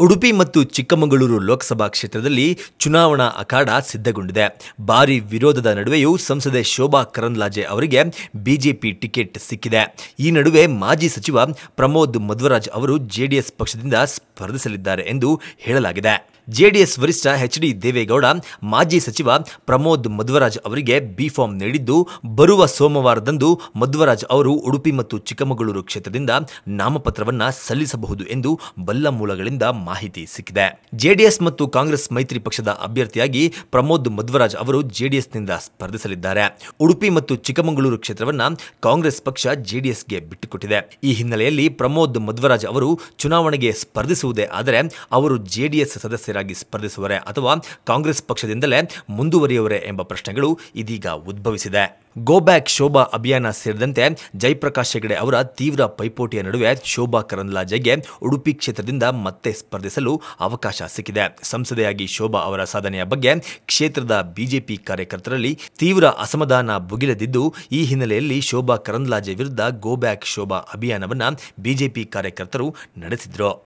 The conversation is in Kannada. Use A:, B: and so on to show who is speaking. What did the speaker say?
A: ಉಡುಪಿ ಮತ್ತು ಚಿಕ್ಕಮಗಳೂರು ಲೋಕಸಭಾ ಕ್ಷೇತ್ರದಲ್ಲಿ ಚುನಾವಣಾ ಅಖಾಡ ಸಿದ್ಧಗೊಂಡಿದೆ. ಭಾರಿ ವಿರೋಧದ ನಡುವೆಯೂ ಸಂಸದೆ ಶೋಭಾ ಕರಂದ್ಲಾಜೆ ಅವರಿಗೆ ಬಿಜೆಪಿ ಟಿಕೆಟ್ ಸಿಕ್ಕಿದೆ. ಈ ನಡುವೆ ಮಾಜಿ ಸಚಿವ ಪ್ರಮೋದ್ ಮಧ್ವರಾಜ್ ಅವರು ಜೆಡಿಎಸ್ ಪಕ್ಷದಿಂದ ಸ್ಪರ್ಧಿಸಲಿದ್ದಾರೆ ಎಂದು ಹೇಳಲಾಗಿದೆ. ಜೆಡಿಎಸ್ ವರಿಷ್ಠ ಎಚ್ ಡಿ ದೇವೇಗೌಡ, ಮಾಜಿ ಸಚಿವ ಪ್ರಮೋದ್ ಮಧ್ವರಾಜ್ ಅವರಿಗೆ ಬಿ ಫಾರ್ಮ್ ನೀಡಿದ್ದು, ಬರುವ ಸೋಮವಾರದಂದು ಮಧ್ವರಾಜ್ ಅವರು ಉಡುಪಿ ಮತ್ತು ಚಿಕ್ಕಮಗಳೂರು ಕ್ಷೇತ್ರದಿಂದ ನಾಮಪತ್ರವನ್ನ ಸಲ್ಲಿಸಬಹುದು ಎಂದು ಬಲ್ಲ ಮೂಲಗಳಿಂದ ಮಾಹಿತಿ ಸಿಕ್ಕಿದೆ. ಜೆಡಿಎಸ್ ಮತ್ತು ಕಾಂಗ್ರೆಸ್ ಮೈತ್ರಿ ಪಕ್ಷದ ಅಭ್ಯರ್ಥಿಯಾಗಿ ಪ್ರಮೋದ್ ಮಧ್ವರಾಜ್ ಅವರು ಜೆಡಿಎಸ್ನಿಂದ ಸ್ಪರ್ಧಿಸಲಿದ್ದಾರೆ. ಉಡುಪಿ ಮತ್ತು ಚಿಕ್ಕಮಗಳೂರು ಕ್ಷೇತ್ರವನ್ನ ಕಾಂಗ್ರೆಸ್ ಪಕ್ಷ ಜೆಡಿಎಸ್ಗೆ ಬಿಟ್ಟುಕೊಟ್ಟಿದೆ. ಈ ಹಿನ್ನೆಲೆಯಲ್ಲಿ ಪ್ರಮೋದ್ ಮಧ್ವರಾಜ್ ಅವರು ಚುನಾವಣೆಗೆ ಸ್ಪರ್ಧಿಸುವುದೇ ಆದರೆ ಅವರು ಜೆಡಿಎಸ್ ಸದಸ್ಯರಾಗಿ ಸ್ಪರ್ಧಿಸುವರೇ ಅಥವಾ ಕಾಂಗ್ರೆಸ್ ಪಕ್ಷದಿಂದಲೇ ಮುಂದುವರಿಯುವರೇ ಎಂಬ ಪ್ರಶ್ನೆಗಳು ಇದೀಗ ಉದ್ಭವಿಸಿದೆ. ಗೋ ಬ್ಯಾಕ್ ಶೋಭಾ ಅಭಿಯಾನ ಸೇರಿದಂತೆ ಜಯಪ್ರಕಾಶ್ ಹೆಗಡೆ ಅವರ ತೀವ್ರ ಪೈಪೋಟಿಯ ನಡುವೆ ಶೋಭಾ ಕರಂದ್ಲಾಜೆಗೆ ಉಡುಪಿ ಕ್ಷೇತ್ರದಿಂದ ಮತ್ತೆ ಸ್ಪರ್ಧಿಸಲು ಅವಕಾಶ ಸಿಕ್ಕಿದೆ. ಸಂಸದೆಯಾಗಿ ಶೋಭಾ ಅವರ ಸಾಧನೆಯ ಬಗ್ಗೆ ಕ್ಷೇತ್ರದ ಬಿಜೆಪಿ ಕಾರ್ಯಕರ್ತರಲ್ಲಿ ತೀವ್ರ ಅಸಮಾಧಾನ ಭುಗಿಲೆದಿದ್ದು ಈ ಹಿನ್ನೆಲೆಯಲ್ಲಿ ಶೋಭಾ ಕರಂದ್ಲಾಜೆ ವಿರುದ್ಧ ಗೋ ಬ್ಯಾಕ್ ಶೋಭಾ ಅಭಿಯಾನವನ್ನು ಬಿಜೆಪಿ ಕಾರ್ಯಕರ್ತರು ನಡೆಸಿದ್ರು.